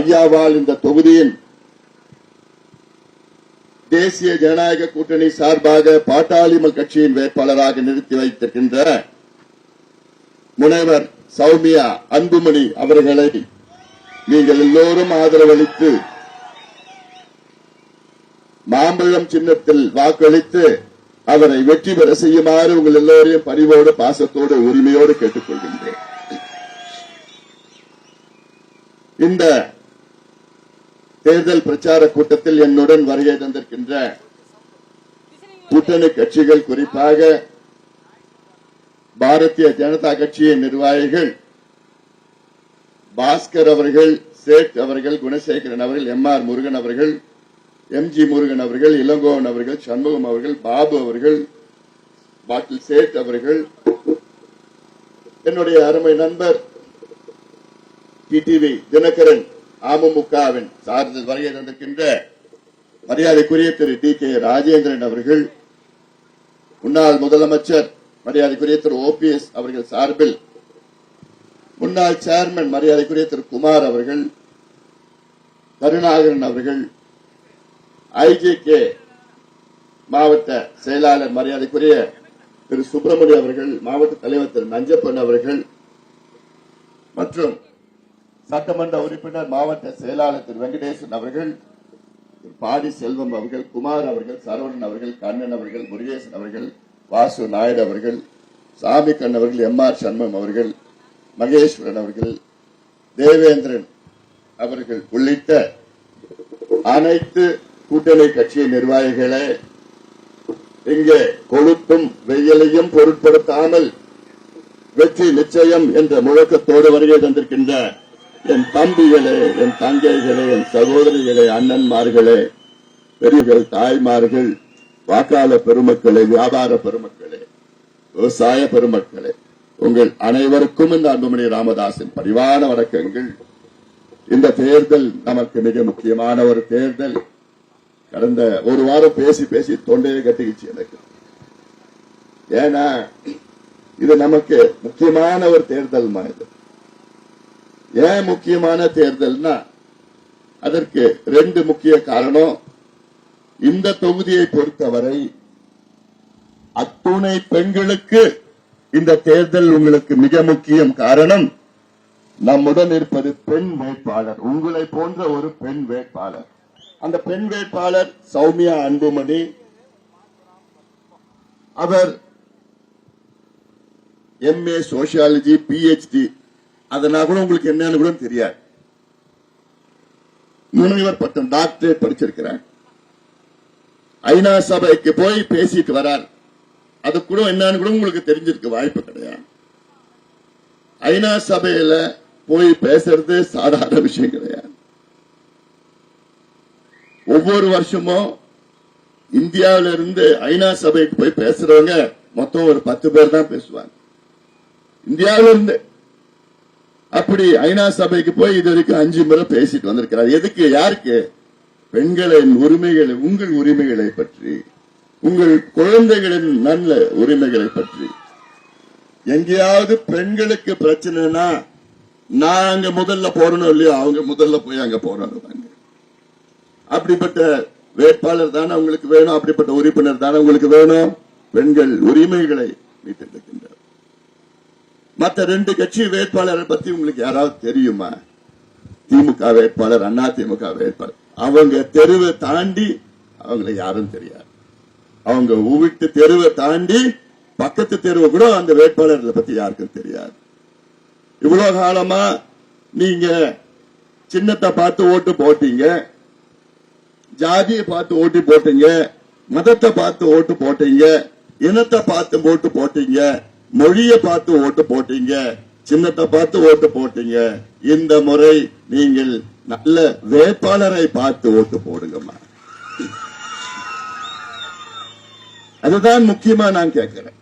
ஐயாவால் இந்த தொகுதியில் தேசிய ஜனநாயக கூட்டணி சார்பாக பாட்டாளிமல் கட்சியின் வேட்பாளராக நிறுத்தி வைத்திருக்கின்ற முனைவர் சௌமியா அன்புமணி அவர்களை நீங்கள் எல்லோரும் ஆதரவளித்து மாம்பழம் சின்னத்தில் வாக்களித்து அவரை வெற்றி பெற செய்யுமாறு உங்கள் எல்லோரையும் பரிவோடு பாசத்தோடு உரிமையோடு கேட்டுக்கொள்கின்றேன். இந்த தேர்தல் பிரச்சார கூட்டத்தில் என்னுடன் வருகை தந்திருக்கின்ற கூட்டணி கட்சிகள் குறிப்பாக பாரதிய ஜனதா கட்சியின் நிர்வாகிகள் பாஸ்கர் அவர்கள் சேட் அவர்கள் குணசேகரன் அவர்கள் எம் ஆர் முருகன் அவர்கள் எம் ஜி முருகன் அவர்கள் இளங்கோவன் அவர்கள் சண்முகம் அவர்கள் பாபு அவர்கள் பாட்டில் சேட் அவர்கள். என்னுடைய அருமை நண்பர் டிடிவி தினகரன். அமமுகவின் சார்பில் வருகை தந்திருக்கின்ற மரியாதைக்குரிய திரு டி கே ராஜேந்திரன் அவர்கள் முன்னாள் முதலமைச்சர் மரியாதைக்குரிய திரு ஓபிஎஸ் அவர்கள் சார்பில் முன்னாள் சேர்மன் மரியாதைக்குரிய திரு குமார் அவர்கள் கருணாகரன் அவர்கள் ஐஜேகே மாவட்ட செயலாளர் மரியாதைக்குரிய திரு சுப்பிரமணியம் அவர்கள் மாவட்ட தலைவர் திரு நஞ்சப்பன் அவர்கள் மற்றும் சட்டமன்ற உறுப்பினர் மாவட்ட செயலாளர் திரு வெங்கடேசன் அவர்கள் பாடி செல்வம் அவர்கள் குமார் அவர்கள் சரவணன் அவர்கள் கண்ணன் அவர்கள் முருகேசன் அவர்கள் வாசு நாயுடு அவர்கள் சாமி கண் அவர்கள் எம் ஆர் சண்மம் அவர்கள் மகேஸ்வரன் அவர்கள் தேவேந்திரன் அவர்கள் உள்ளிட்ட அனைத்து கூட்டணி கட்சி நிர்வாகிகளே இங்கே கொழுப்பும் வெயிலையும் பொருட்படுத்தாமல் வெற்றி நிச்சயம் என்ற முழக்கத்தோடு வருகை தந்திருக்கின்ற என் தம்பிகளே என் தங்கைகளே என் சகோதரிகளே அண்ணன்மார்களே பெரியவர்கள் தாய்மார்கள் வாக்காள பெருமக்களே வியாபார பெருமக்களே விவசாய பெருமக்களே உங்கள் அனைவருக்கும் இந்த அன்புமணி ராமதாசின் பரிவான வணக்கங்கள். இந்த தேர்தல் நமக்கு மிக முக்கியமான ஒரு தேர்தல். கடந்த ஒரு வாரம் பேசி பேசி தொண்டையை கட்டிக்கிச்சு எனக்கு. ஏன்னா இது நமக்கு முக்கியமான ஒரு தேர்தல் மாதிரி ஏன் முக்கியமான தேர்தல்னா அதற்கு ரெண்டு முக்கிய காரணம். இந்த தொகுதியை பொறுத்தவரை அத்துணை பெண்களுக்கு இந்த தேர்தல் உங்களுக்கு மிக முக்கியம் காரணம் நம்முடன் இருப்பது பெண் வேட்பாளர் உங்களை போன்ற ஒரு பெண் வேட்பாளர். அந்த பெண் வேட்பாளர் சௌமியா அன்புமணி அவர் எம்ஏ சோசியாலஜி பிஹெச்டி அதனா கூட உங்களுக்கு என்னன்னு கூட தெரியாது. முனைவர் பட்டம் டாக்டரேட் படிச்சிருக்கிறார். ஐநா சபைக்கு போய் பேசிட்டு வரார். அது கூட என்னன்னு கூட உங்களுக்கு தெரிஞ்சிருக்க வாய்ப்பு கிடையாது. ஐநா சபையில போய் பேசுறது சாதாரண விஷயம் கிடையாது. ஒவ்வொரு வருஷமும் இந்தியாவில இருந்து ஐநா சபைக்கு போய் பேசுறவங்க மொத்தம் ஒரு பத்து பேர் தான் பேசுவாங்க. இந்தியாவில இருந்து அப்படி ஐநா சபைக்கு போய் இது வரைக்கும் அஞ்சு முறை பேசிட்டு வந்திருக்கிறார். எதுக்கு? யாருக்கு? பெண்களின் உரிமைகளை உங்கள் உரிமைகளை பற்றி. உங்கள் குழந்தைகளின் நல்ல உரிமைகளை பற்றி. எங்கேயாவது பெண்களுக்கு பிரச்சனைனா நான் அங்க முதல்ல போறணும் இல்லையோ அவங்க முதல்ல போய் அங்க போராடுவாங்க அப்படிப்பட்ட வேட்பாளர் தானே உங்களுக்கு வேணும்? அப்படிப்பட்ட உறுப்பினர் தானே உங்களுக்கு வேணும்? பெண்கள் உரிமைகளை மீட்டெடுக்கின்றார் மற்ற ரெண்டு கட்சி வேட்பாளரை பத்தி உங்களுக்கு யாராவது தெரியுமா? திமுக வேட்பாளர் அண்ணா திமுக வேட்பாளர். அவங்க தெருவை தாண்டி அவங்களை யாரும் தெரியாது. அவங்க வீட்டு தெருவை தாண்டி பக்கத்து தெருவை கூட அந்த வேட்பாளர்களை பத்தி யாருக்கும் தெரியாது. இவ்வளவு காலமா நீங்க சின்னத்தை பார்த்து ஓட்டு போட்டீங்க ஜாதியை பார்த்து ஓட்டு போட்டீங்க மதத்தை பார்த்து ஓட்டு போட்டீங்க இனத்தை பார்த்து ஓட்டு போட்டீங்க மொழியை பார்த்து ஓட்டு போட்டீங்க சின்னத்தை பார்த்து ஓட்டு போட்டீங்க இந்த முறை நீங்கள் நல்ல வேட்பாளரை பார்த்து ஓட்டு போடுங்கம்மா. அதுதான் முக்கியமா நான் கேட்கிறேன்.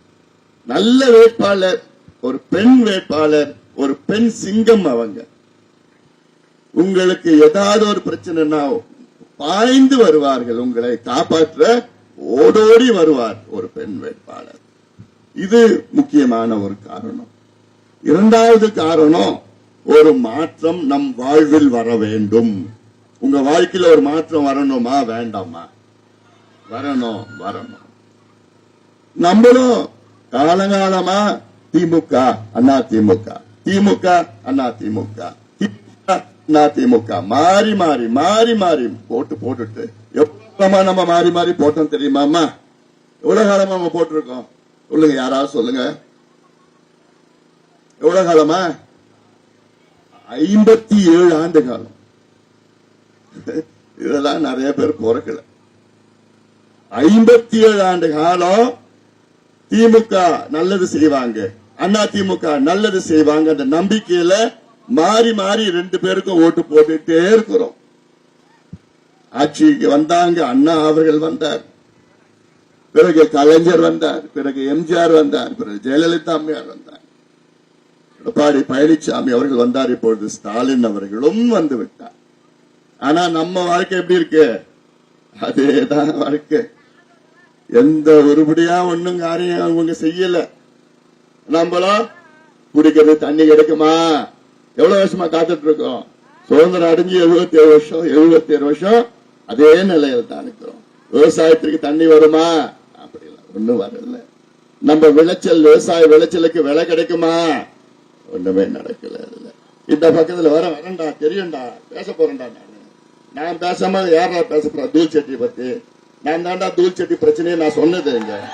நல்ல வேட்பாளர் ஒரு பெண் வேட்பாளர் ஒரு பெண் சிங்கம் அவங்க. உங்களுக்கு ஏதாவது ஒரு பிரச்சனைனா பாய்ந்து வருவார்கள் உங்களை காப்பாற்ற ஓடோடி வருவார் ஒரு பெண் வேட்பாளர். இது முக்கியமான ஒரு காரணம். இரண்டாவது காரணம் ஒரு மாற்றம் நம் வாழ்வில் வர வேண்டும். உங்க வாழ்க்கையில ஒரு மாற்றம் வரணுமா வேண்டாமா? வரணும் வரணும். நம்மளும் காலகாலமா திமுக அண்ணா திமுக திமுக அண்ணா திமுக அண்ணா திமுக மாறி மாறி மாறி மாறி போட்டு போட்டுட்டு எப்பமா நம்ம மாறி மாறி போட்டோம் தெரியுமாமா எவ்வளவு காலமா நம்ம போட்டிருக்கோம்? சொல்லுங்க யாராவது சொல்லுங்க. எவ்வளவு காலமா? ஐம்பத்தி ஏழு ஆண்டு காலம். இதெல்லாம் நிறைய பேர் பிறக்கல ஐம்பத்தி ஏழு ஆண்டு காலம் திமுக நல்லது செய்வாங்க. அண்ணா திமுக நல்லது செய்வாங்க அந்த நம்பிக்கையில மாறி மாறி ரெண்டு பேருக்கும் ஓட்டு போட்டுட்டே இருக்கிறோம். ஆட்சிக்கு வந்தாங்க அண்ணா அவர்கள் வந்தார். பிறகு கலைஞர் வந்தார் பிறகு எம்ஜிஆர் வந்தார் பிறகு ஜெயலலிதா அம்மையார் வந்தார். எடப்பாடி பழனிசாமி அவர்கள் வந்தார் இப்பொழுது ஸ்டாலின் அவர்களும் வந்து விட்டார். ஆனா நம்ம வாழ்க்கை எப்படி இருக்கு? அதேதான் வாழ்க்கை. எந்த ஒருபடியா ஒண்ணும் காரியம் அவங்க செய்யல. நம்மளும் குடிக்கிறது தண்ணி கிடைக்குமா? எவ்வளவு வருஷமா காத்துட்டு இருக்கோம்? சுதந்திரம் அடைஞ்சு எழுபத்தி ஏழு வருஷம் எழுபத்தி ஏழு வருஷம் அதே நிலையில தான் இருக்கிறோம். விவசாயத்திற்கு தண்ணி வருமா? அப்படி ஒண்ணும் வரல. நம்ம விளைச்சல் விவசாய விளைச்சலுக்கு விலை கிடைக்குமா? ஒண்ணுமே நடக்கல அதுல. இந்த பக்கத்துல வர வரேன்டா தெரியும்டா பேச போறேன்டா நானு. நான் பேசாம யாரா பேச போறேன் தூள் செட்டி பத்தி. நான் தாண்டா தூள் செட்டி பிரச்சனையை நான் சொன்னது இங்க.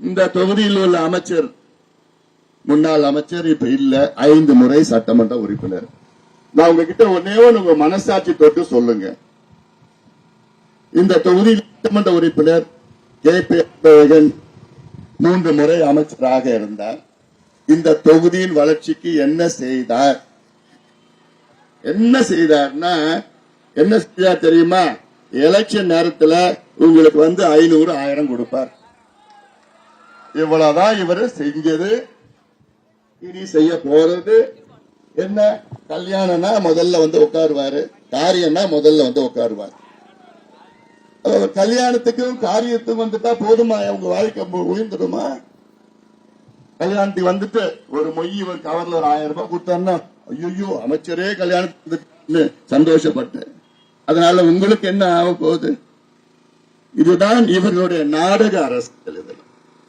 இந்த தொகுதியில் உள்ள அமைச்சர் முன்னாள் அமைச்சர் இப்ப இல்ல. ஐந்து முறை சட்டமன்ற உறுப்பினர். நான் உங்ககிட்ட ஒன்னே ஒண்ணு உங்க மனசாட்சி தொட்டு சொல்லுங்க. இந்த தொகுதி சட்டமன்ற உறுப்பினர் கே பி அன்பழகன் மூன்று முறை அமைச்சராக இருந்தார். இந்த தொகுதியின் வளர்ச்சிக்கு என்ன செய்தார்? என்ன செய்தார்னா என்ன செய்தார் தெரியுமா? எலெக்ஷன் நேரத்துல உங்களுக்கு வந்து ஐநூறு ஆயிரம் கொடுப்பார். இவ்வளவுதான் இவரு செஞ்சது. இனி செய்ய போறது என்ன? கல்யாணம்னா முதல்ல வந்து உட்காருவாரு. காரியம்னா முதல்ல வந்து உட்காருவாரு. கல்யாணத்துக்கும் காரியத்துக்கும் வந்துட்டா போதுமா? உங்க வாழ்க்கை உயர்ந்துடுமா? கல்யாணத்துக்கு வந்துட்டு ஒரு மொய் ஒரு கவர்ல ஒரு ஆயிரம் ரூபாய் கொடுத்தாருன்னா ஐயோ அமைச்சரே கல்யாணத்துக்கு சந்தோஷப்பட்டேன் அதனால உங்களுக்கு என்ன ஆக போகுது? இதுதான் இவர்களுடைய நாடக அரசியல் இதில்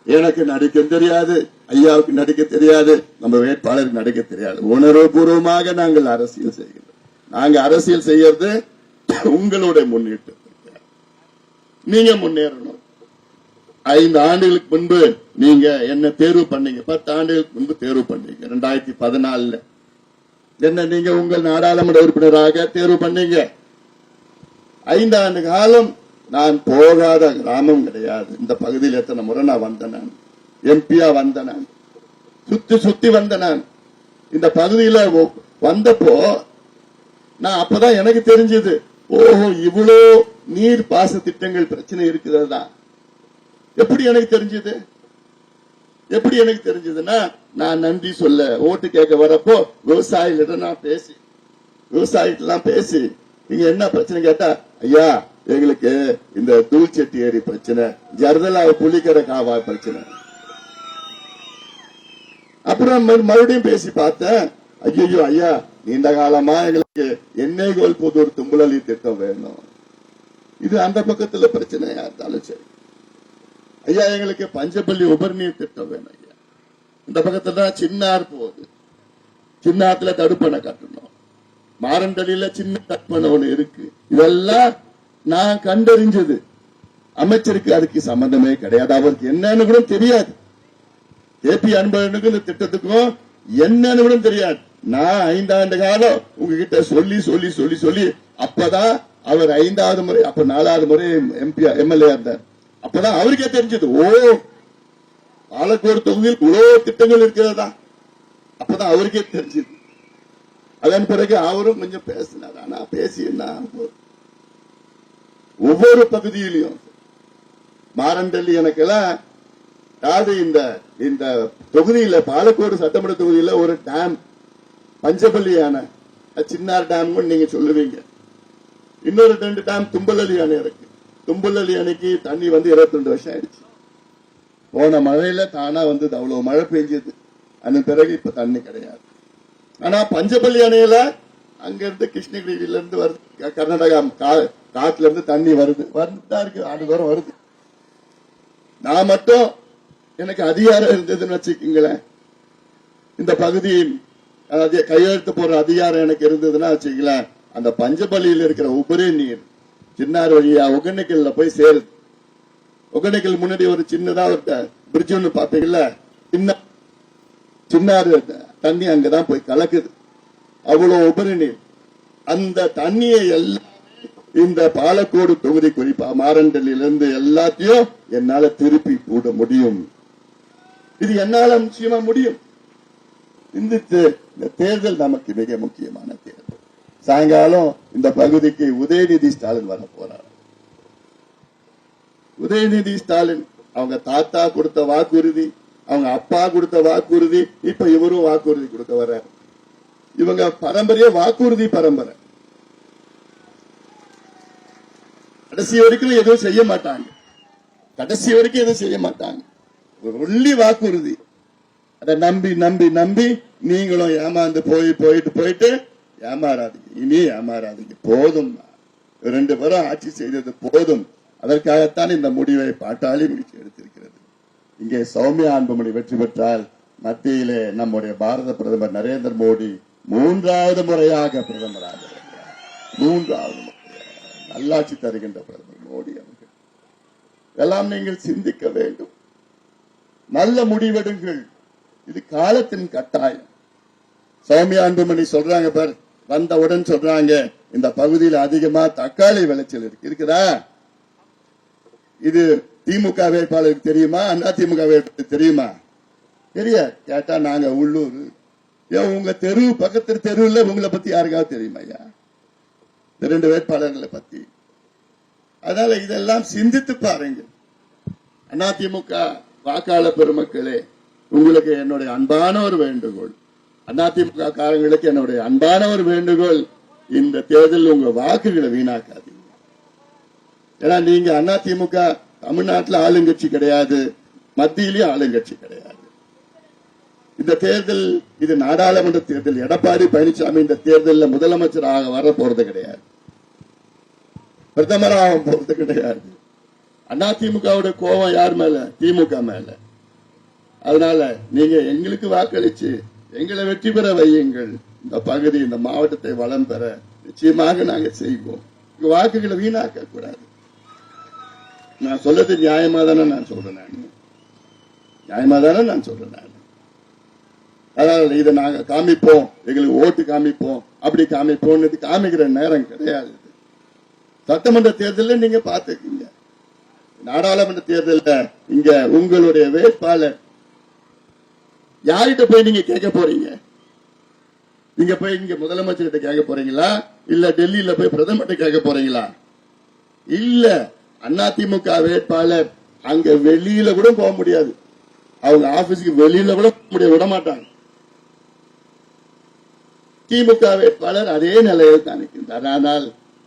எனக்கு நடிக்க தெரியாது ஐயாவுக்கு நடிக்க தெரியாது நம்ம வேட்பாளருக்கு நடிக்க தெரியாது. உணர்வுபூர்வமாக நாங்கள் அரசியல் செய்கிறோம். நாங்க அரசியல் செய்யறது உங்களுடைய முன்னிட்டு நீங்க முன்னேறணும். ஐந்து ஆண்டுகளுக்கு முன்பு நீங்க என்ன தேர்வு பண்ணீங்க? பத்து ஆண்டுகளுக்கு முன்பு தேர்வு பண்ணீங்க ரெண்டாயிரத்தி பதினாலுல. என்ன நீங்க உங்கள் நாடாளுமன்ற உறுப்பினராக தேர்வு பண்ணீங்க? ஐந்து ஆண்டு காலம் நான் போகாத கிராமம் கிடையாது. இந்த பகுதியில் எத்தனை முறை நான் வந்த நான். எம்பியா வந்த நான். சுத்தி சுத்தி வந்த நான். இந்த பகுதியில வந்தப்போ நான் அப்பதான் எனக்கு தெரிஞ்சது. ஓஹோ இவ்வளோ நீர் பாச திட்டங்கள் பிரச்சனை இருக்குதுதான் எப்படி எனக்கு தெரிஞ்சது? எப்படி எனக்கு தெரிஞ்சதுன்னா நான் நன்றி சொல்ல ஓட்டு கேட்க வரப்போ விவசாயிகளிடம் நான் பேசி விவசாயிகிட்டலாம் பேசி நீங்க என்ன பிரச்சனை கேட்டா ஐயா எங்களுக்கு இந்த தூள்செட்டி ஏரி பிரச்சனை ஜர்தலா புலிக்கரை காவா பிரச்சனை. அப்புறம் மறுபடியும் பேசி பார்த்தேன் ஐயோ ஐயா நீண்ட காலமா எங்களுக்கு எண்ணெய் கோல் ஒரு தும்பலி திட்டம் வேணும். இது அந்த பக்கத்துல பிரச்சனையா இருந்தாலும் சரி. ஐயா எங்களுக்கு பஞ்சப்பள்ளி உபரிநீர் திட்டம் வேணும் ஐயா. இந்த பக்கத்துல தான் சின்னார் போகுது. சின்னாத்துல தடுப்பணை கட்டணும். மாரண்டலியில சின்ன தடுப்பணை ஒண்ணு இருக்கு. இதெல்லாம் நான் கண்டறிஞ்சது. அமைச்சருக்கு அதுக்கு சம்பந்தமே கிடையாது. அவருக்கு என்னன்னு கூட தெரியாது. கேபி அன்பழகனுக்கும் இந்த திட்டத்துக்கும் என்னன்னு கூட தெரியாது. நான் ஐந்தாண்டு காலம் உங்ககிட்ட சொல்லி சொல்லி சொல்லி சொல்லி அப்பதான் அவர் ஐந்தாவது முறை அப்ப நாலாவது முறை எம்பி எம்எல்ஏ இருந்தார். அப்பதான் அவருக்கே தெரிஞ்சது ஓ பாலக்கோடு தொகுதியில் இவ்வளவு திட்டங்கள் இருக்கிறதா? அப்பதான் அவருக்கே தெரிஞ்சது. அதன் பிறகு அவரும் கொஞ்சம் பேசினார் ஆனா பேசி என்ன ஒவ்வொரு பகுதியிலையும். மாரண்டல்லி எனக்கெல்லாம் அதாவது இந்த இந்த தொகுதியில பாலக்கோடு சட்டமன்ற தொகுதியில ஒரு டேம் பஞ்சபள்ளி அணை சின்னார் டேம் நீங்க சொல்லுவீங்க. இன்னொரு ரெண்டு டேம் தும்பலலி அணை இருக்கு. தும்பலலி அணைக்கு தண்ணி வந்து 22 வருஷம் ஆயிடுச்சு. போன மழையில தானா வந்தது அவ்வளவு மழை பெஞ்சது அதன் பிறகு இப்ப தண்ணி கிடையாது. ஆனா பஞ்சபள்ளி அணையில அங்க இருந்து கிருஷ்ணகிரியில இருந்து வருது கர்நாடகா கா- காட்டுல இருந்து தண்ணி வருது. வந்துதான் இருக்கு. ஆண்டு தூரம் வருது. நான் மட்டும் எனக்கு அதிகாரம் இருந்ததுன்னு வச்சுக்கீங்களேன். இந்த பகுதி அதாவது கையெழுத்து போற அதிகாரம் எனக்கு இருந்ததுன்னா வச்சுக்கலாம் அந்த பஞ்சபலியில் இருக்கிற உபரி நீர் சின்னார் வழியா ஒகேனக்கல்ல போய் சேருது ஒகேனக்கல் முன்னாடி ஒரு சின்னதா ஒரு பிரிட்ஜ் ஒன்று பார்த்தீங்கல்ல சின்ன சின்னாறு தண்ணி அங்கதான் போய் கலக்குது. அவ்வளவு உபரி நீர். அந்த தண்ணியை எல்லாம் இந்த பாலக்கோடு தொகுதி குறிப்பா மாரண்டல்லிலிருந்து எல்லாத்தையும் என்னால திருப்பி போட முடியும். இது என்னால நிச்சயமா முடியும். இந்த இந்த தேர்தல் நமக்கு மிக முக்கியமான தேர்தல். சாயங்காலம் இந்த பகுதிக்கு உதயநிதி ஸ்டாலின் வர போறார். உதயநிதி ஸ்டாலின் அவங்க தாத்தா கொடுத்த வாக்குறுதி அவங்க அப்பா கொடுத்த வாக்குறுதி இப்ப இவரும் வாக்குறுதி கொடுக்க வர்றாரு. இவங்க பரம்பரையே வாக்குறுதி பரம்பரை. கடைசி வரைக்கும் எதுவும் செய்ய மாட்டாங்க. கடைசி வரைக்கும் எதுவும் செய்ய மாட்டாங்க. ஒரு ஒல்லி வாக்குறுதி. அதை நம்பி நம்பி நம்பி நீங்களும் ஏமாந்து போய் போயிட்டு போயிட்டு ஏமாறாதீங்க. இனி ஏமாறாதீங்க. போதும். ரெண்டு பேரும் ஆட்சி செய்தது போதும். அதற்காகத்தான் இந்த முடிவை பாட்டாளி முடிச்சு எடுத்திருக்கிறது. இங்கே சௌமியா அன்புமணி வெற்றி பெற்றால் மத்தியிலே நம்முடைய பாரத பிரதமர் நரேந்திர மோடி மூன்றாவது முறையாக பிரதமராக மூன்றாவது நல்லாட்சி தருகின்ற பிரதமர் மோடி அவர்கள். எல்லாம் நீங்கள் சிந்திக்க வேண்டும். நல்ல முடிவெடுங்கள். இது காலத்தின் கட்டாயம். சௌமியா அன்புமணி சொல்றாங்க பார் வந்தவுடன் சொல்றாங்க இந்த பகுதியில் அதிகமா தக்காளி விளைச்சல் இருக்கு. இருக்குதா? இது திமுக வேட்பாளருக்கு தெரியுமா? அண்ணா திமுக வேட்பாளருக்கு தெரியுமா? தெரிய கேட்டா நாங்க உள்ளூர். ஏன் உங்க தெரு பக்கத்து தெருவுல உங்களை பத்தி யாருக்காவது தெரியுமா ஐயா? ரெண்டு வேட்பாளர்களை பத்தி. அதனால இதெல்லாம் சிந்தித்து பாருங்க. அதிமுக வாக்காளர் பெருமக்களே உங்களுக்கு என்னுடைய அன்பான ஒரு வேண்டுகோள். அதிமுக காரங்களுக்கு என்னுடைய அன்பான ஒரு வேண்டுகோள். இந்த தேர்தலில் உங்க வாக்குகளை வீணாக்காதீங்க. ஏன்னா நீங்க அதிமுக தமிழ்நாட்டில் ஆளுங்கட்சி கிடையாது. மத்தியிலேயும் ஆளுங்கட்சி கிடையாது. இந்த தேர்தல் இது நாடாளுமன்ற தேர்தல். எடப்பாடி பழனிசாமி இந்த தேர்தலில் முதலமைச்சராக வர போறது கிடையாது. பிரதமராக போறது கிடையாது. அதிமுகவுடைய கோபம் யார் மேல? திமுக மேல. அதனால நீங்க எங்களுக்கு வாக்களிச்சு எங்களை வெற்றி பெற வையுங்கள். இந்த பகுதி இந்த மாவட்டத்தை வளம் பெற நிச்சயமாக நாங்க செய்வோம். உங்க வாக்குகளை வீணாக்க கூடாது. நான் சொல்றது நியாயமா தானே நான் சொல்றேன் நான். நியாயமா தானே நான் சொல்றேன் நான். அதனால இதை நாங்க காமிப்போம். எங்களுக்கு ஓட்டு காமிப்போம். அப்படி காமிப்போம் காமிக்கிற நேரம் கிடையாது. சட்டமன்ற தேர்தலில் நீங்க பாத்துக்கீங்க நாடாளுமன்ற தேர்தலில் இங்க உங்களுடைய வேட்பாளர் யார்கிட்ட போய் நீங்க கேட்க போறீங்க? நீங்க போய் இங்க முதலமைச்சர்கிட்ட கேட்க போறீங்களா? இல்ல டெல்லியில போய் பிரதமர்கிட்ட கேட்க போறீங்களா? இல்ல அதிமுக வேட்பாளர் அங்க வெளியில கூட போக முடியாது. அவங்க ஆபீஸ்க்கு வெளியில கூட முடிய விட மாட்டாங்க. திமுக வேட்பாளர் அதே நிலையில் தான் இருக்கின்றார் ஆனால்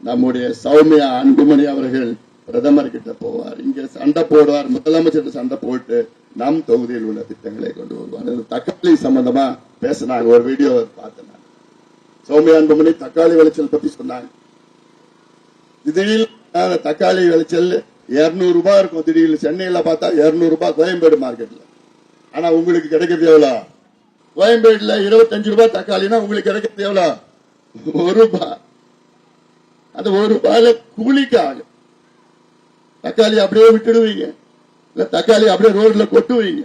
நம்முடைய சௌமியா அன்புமணி அவர்கள் பிரதமர் கிட்ட போவார். இங்க சண்டை போடுவார் முதலமைச்சர் சண்டை போட்டு நம் தொகுதியில் உள்ள திட்டங்களை கொண்டு வருவார் தக்காளி சம்பந்தமா பேசினாங்க ஒரு வீடியோ பார்த்தேன் நான். சௌமியா அன்புமணி தக்காளி விளைச்சல் பத்தி சொன்னாங்க. திடீர்னு தக்காளி விளைச்சல் 200 ரூபாய் இருக்கும். திடீர்னு சென்னையில பார்த்தா 200 ரூபாய் கோயம்பேடு மார்க்கெட்ல. ஆனா உங்களுக்கு கிடைக்கிறது எவ்வளவு கோயம்பேடுல 25 ரூபாய் தக்காளினா உங்களுக்கு கிடைக்கிறது எவ்வளவு ஒரு ரூபாய். அந்த ஒரு ரூபாயில கூலிக்காக தக்காளி அப்படியே விட்டுடுவீங்க. இல்ல தக்காளி அப்படியே ரோட்ல கொட்டுவீங்க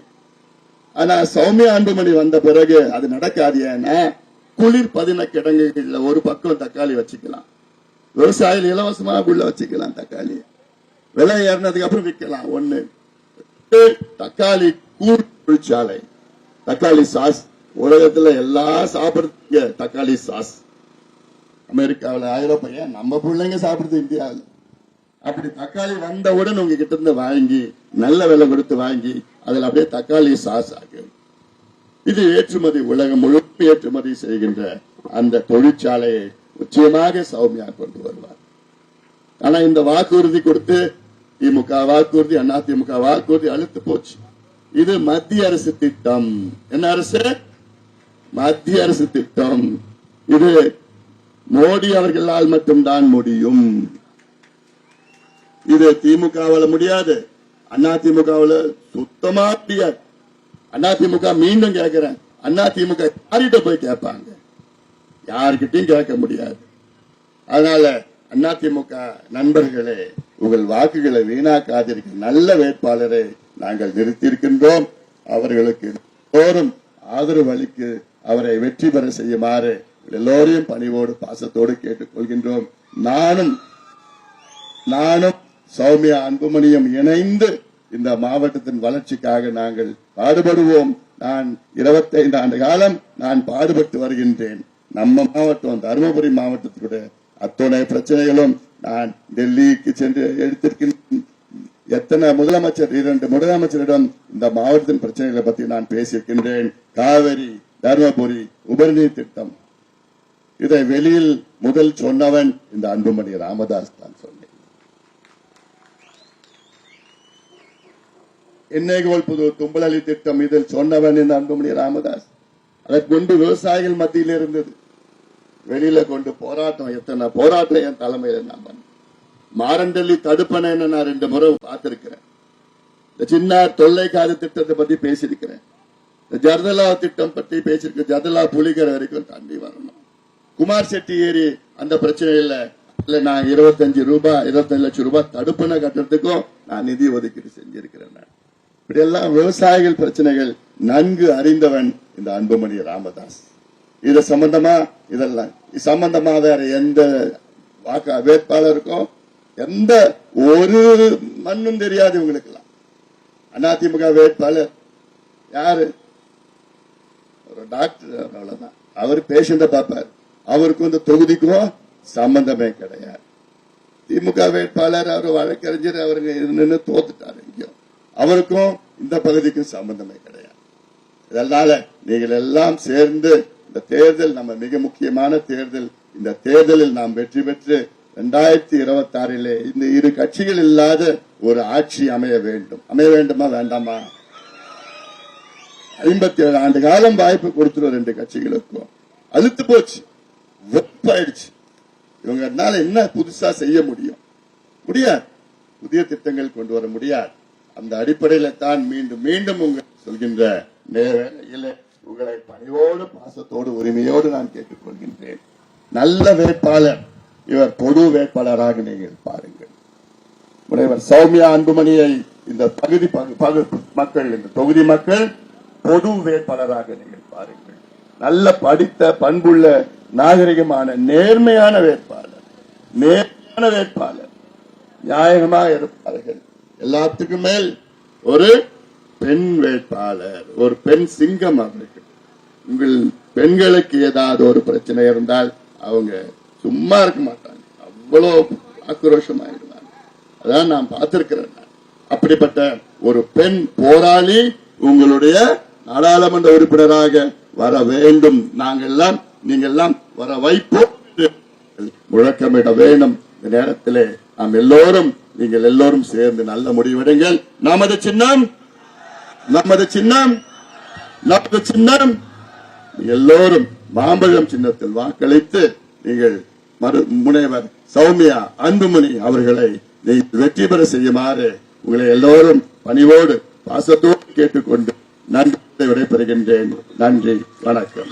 ஆனா சௌமியா அன்புமணி வந்த பிறகு அது நடக்காது. ஏன்னா குளிர் பதின கிடங்குகள்ல ஒரு பக்கம் தக்காளி வச்சுக்கலாம். விவசாயிகள் இலவசமா உள்ள வச்சுக்கலாம் தக்காளி விலை ஏறினதுக்கு அப்புறம் விற்கலாம் ஒண்ணு தக்காளி கூழ் தொழிற்சாலை. தக்காளி சாஸ் உலகத்துல எல்லாம் சாப்பிடுறதுக்கு தக்காளி சாஸ். அமெரிக்காவில் ஐரோப்பா நம்ம பிள்ளைங்க சாப்பிடுறது இந்தியாவில். அப்படி தக்காளி வந்தவுடன் உங்ககிட்ட இருந்து வாங்கி நல்ல விலை கொடுத்து வாங்கி அதுல அப்படியே தக்காளி சாஸ் ஆகும் இது ஏற்றுமதி உலகம் முழுக்க ஏற்றுமதி செய்கின்ற அந்த தொழிற்சாலையை நிச்சயமாக சௌமியா கொண்டு வருவார். ஆனா இந்த வாக்குறுதி கொடுத்து திமுக வாக்குறுதி அண்ணா திமுக வாக்குறுதி அழுத்து போச்சு. இது மத்திய அரசு திட்டம். என்ன அரசு? மத்திய அரசு திட்டம். இது மோடி அவர்களால் மட்டும்தான் முடியும். இது திமுகவால முடியாது. அண்ணா திமுகவுல சுத்தமா முடியாது அண்ணா திமுக மீண்டும் கேட்கிறேன் அண்ணா திமுக யார்கிட்ட போய் கேட்பாங்க? யார்கிட்டயும் கேட்க முடியாது. அதனால அண்ணா திமுக நண்பர்களே உங்கள் வாக்குகளை வீணாக்காதிருக்க நல்ல வேட்பாளரை நாங்கள் நிறுத்தியிருக்கின்றோம். அவர்களுக்கு தோறும் ஆதரவு அளிக்கு அவரை வெற்றி பெற செய்யுமாறு எல்லோரையும் பணிவோடு பாசத்தோடு கேட்டுக்கொள்கின்றோம். நானும் நானும் சௌமியா அன்புமணியும் இணைந்து இந்த மாவட்டத்தின் வளர்ச்சிக்காக நாங்கள் பாடுபடுவோம். நான் 25 ஆண்டு காலம் நான் பாடுபட்டு வருகின்றேன். நம்ம மாவட்டம் தருமபுரி மாவட்டத்தினுடைய அத்துணை பிரச்சனைகளும் நான் டெல்லிக்கு சென்று எடுத்திருக்கின்ற எத்தனை முதலமைச்சர் இரண்டு முதலமைச்சரிடம் இந்த மாவட்டத்தின் பிரச்சனைகளை பற்றி நான் பேசியிருக்கின்றேன். காவிரி தருமபுரி உபரிநீர் திட்டம். இதை வெளியில் முதல் சொன்னவன் இந்த அன்புமணி ராமதாஸ் தான் சொன்னேன் எண்ணெய்கோல் புது தும்பலி திட்டம் இதில் சொன்னவன் இந்த அன்புமணி ராமதாஸ். அதற்கு முன்பு விவசாயிகள் மத்தியில் இருந்தது. வெளியில கொண்டு போராட்டம் எத்தனை போராட்டம் என் தலைமையில நான் பண்ண மாரண்டல்லி தடுப்பணைன்னு நான் ரெண்டு முறை பார்த்திருக்கிறேன். இந்த சின்ன தொல்லைக்காத திட்டத்தை பத்தி பேசியிருக்கிறேன். இந்த ஜர்தலா திட்டம் பத்தி பேசியிருக்க ஜர்தலா புலிகர் வரைக்கும் தாண்டி வரணும். குமார் செட்டி ஏரி அந்த பிரச்சனையில இல்ல இல்ல நான் இருபத்தஞ்சு ரூபாய் இருபத்தஞ்சு லட்சம் ரூபாய் தடுப்பணை கட்டுறதுக்கும் நான் நிதி ஒதுக்கீடு செஞ்சிருக்கிறேன். நான் இப்படியெல்லாம் விவசாயிகள் பிரச்சனைகள் நன்கு அறிந்தவன் இந்த அன்புமணி ராமதாஸ். இது சம்பந்தமா? இதெல்லாம். சம்பந்தமா வேற எந்த வாக்கு வேட்பாளருக்கும் எந்த ஒரு மண்ணும் தெரியாது இவங்களுக்கெல்லாம். அதிமுக வேட்பாளர் யாரு? ஒரு டாக்டர் அவ்வளவுதான். அவர் பேஷண்ட பார்ப்பார் அவருக்கும் இந்த தொகுதிக்கும் சம்பந்தமே கிடையாது. திமுக வேட்பாளர் அவர் வழக்கறிஞர் அவருங்க நின்று தோத்துட்டாரு. அவருக்கும் இந்த பகுதிக்கும் சம்பந்தமே கிடையாது. இதனால நீங்கள் எல்லாம் சேர்ந்து இந்த தேர்தல் நம்ம மிக முக்கியமான தேர்தல் இந்த தேர்தலில் நாம் வெற்றி பெற்று இரண்டாயிரத்தி இருபத்தி ஆறிலே இந்த இரு கட்சிகள் இல்லாத ஒரு ஆட்சி அமைய வேண்டும். அமைய வேண்டுமா வேண்டாமா? ஐம்பத்தி ஏழு ஆண்டு காலம் வாய்ப்பு கொடுத்துரும் ரெண்டு கட்சிகளுக்கும் அழுத்து போச்சு. வெப்பாயிடுச்சு. இவங்கனால என்ன புதுசா செய்ய முடியும்? முடியாது. புதிய திட்டங்கள் கொண்டு வர முடியாது. அந்த அடிப்படையில தான் மீண்டும் மீண்டும் உங்கள் சொல்கின்ற நேரையில உங்களை பணிவோடு பாசத்தோடு உரிமையோடு நான் கேட்டுக்கொள்கின்றேன். நல்ல வேட்பாளர் இவர் பொது வேட்பாளராக நீங்கள் பாருங்கள். முனைவர் சௌமியா அன்புமணியை இந்த பகுதி பகு- பகு- மக்கள் இந்த தொகுதி மக்கள் பொது வேட்பாளராக நீங்கள் பாருங்கள். நல்ல படித்த பண்புள்ள நாகரிகமான நேர்மையான வேட்பாளர். நேர்மையான வேட்பாளர். நியாயமாக இருப்பார்கள். எல்லாத்துக்கும் மேல் ஒரு பெண் வேட்பாளர் ஒரு பெண் சிங்கம் அவர்கள் உங்கள் பெண்களுக்கு ஏதாவது ஒரு பிரச்சனை இருந்தால் அவங்க சும்மா இருக்க மாட்டாங்க. அவ்வளோ ஆக்ரோஷமாயிடுவாங்க அதான் நான் பார்த்திருக்கிறேன் அப்படிப்பட்ட ஒரு பெண் போராளி உங்களுடைய நாடாளுமன்ற உறுப்பினராக வர வேண்டும். நாங்கள் எல்லாம் வர வைப்போம். முழக்கமிட வேண்டும். இந்த நேரத்திலே நாம் எல்லோரும் நீங்கள் எல்லோரும் சேர்ந்து நல்ல முடிவெடுங்கள் நமது சின்னம் நமது சின்னம் நமது சின்னம். எல்லோரும் மாம்பழம் சின்னத்தில் வாக்களித்து நீங்கள் முனைவர் சௌமியா அன்புமணி அவர்களை வெற்றி பெற செய்யுமாறு உங்களை எல்லோரும் பணிவோடு பாசத்தோடு கேட்டுக்கொண்டு நன்றி விடைபெறுகின்றேன். நன்றி வணக்கம்.